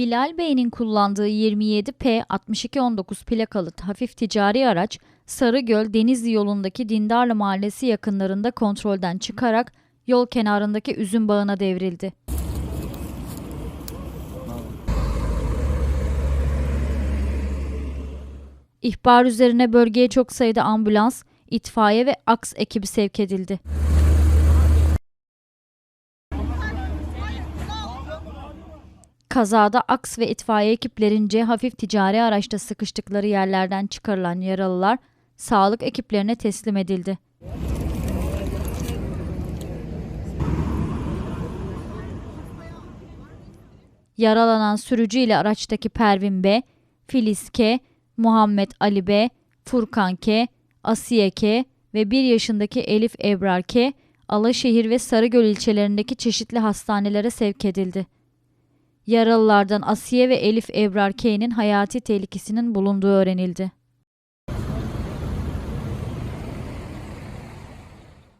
Bilal Bey'in kullandığı 27P6219 plakalı hafif ticari araç Sarıgöl Denizli yolundaki Dindarlı Mahallesi yakınlarında kontrolden çıkarak yol kenarındaki üzüm bağına devrildi. İhbar üzerine bölgeye çok sayıda ambulans, itfaiye ve AKS ekibi sevk edildi. Kazada AKS ve itfaiye ekiplerince hafif ticari araçta sıkıştıkları yerlerden çıkarılan yaralılar sağlık ekiplerine teslim edildi. Yaralanan sürücü ile araçtaki Pervin B, Filiz K, Muhammed Ali B, Furkan K, Asiye K ve 1 yaşındaki Elif Ebrar K, Alaşehir ve Sarıgöl ilçelerindeki çeşitli hastanelere sevk edildi. Yaralılardan Asiye ve Elif Ebrar K'nin hayati tehlikesinin bulunduğu öğrenildi.